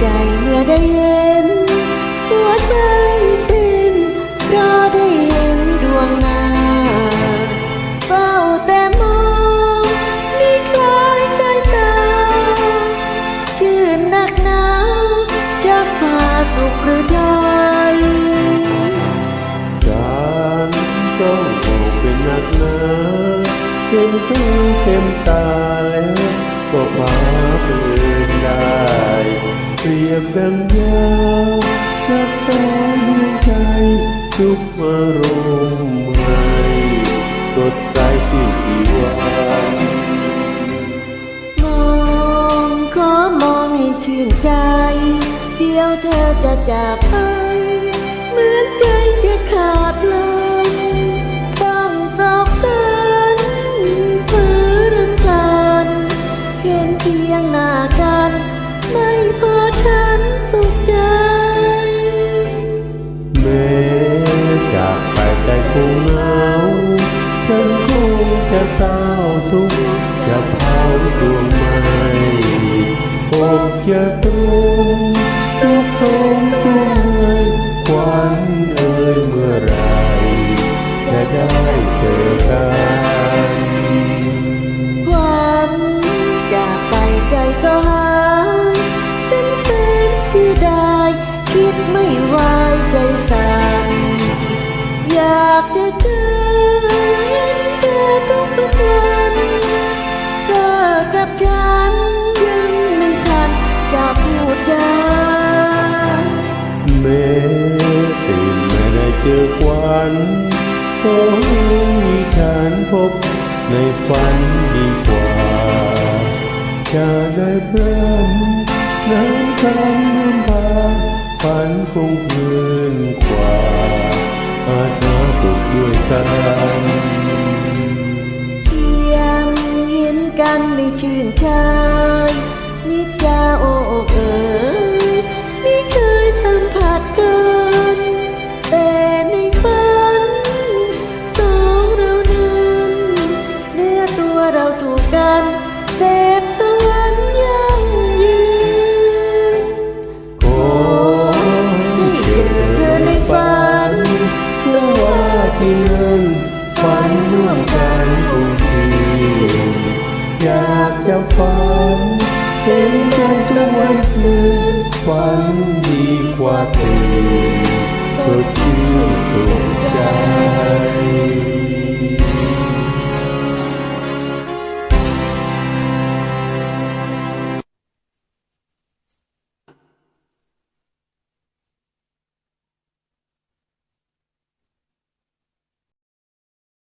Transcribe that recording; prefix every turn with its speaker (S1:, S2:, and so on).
S1: ใจเมื่อได้เห็นหัวใจเต้นรอได้เห็นดวงน้าเฝ้าแต่มองมีคล้ายใจตา ชื่นนักหนาจะมาสุขหรือใจ
S2: การต้องเป็นนักหนาเห็มแค่เต็มตาย ดังยารักษาดวงใจทุกอารมณ์ใหม่สดใสที่ที่วัน
S1: มองขอมองให้ชื่นใจ เดียวเธอจะจากไป เหมือนใจจะขาดเลม
S2: จะเศร้าทุกข์จะเผาดวงไม้คงจะตรงทุกทงทุกเลยควันเอ่ยเมื่อไรจะได้เจอกัน
S1: วันจากไปใจก็หายฉันแสนเสียดายคิดไม่ไหวใจ
S2: ไม่ได้เจอควันก็มีฉันพบในฝันดีกว่า จะได้พรำน้ำคำน้ำพาฝันคงเพลินกว่าอาจหาสุขด้วยกัน
S1: เพียงเห็นกันไม่ชื่นชายนิจาโอ้เอ๋ย
S2: จะฝัน เห็นกันทุกวันคืนฝันดีกว่าตื่นสดชื่นสุข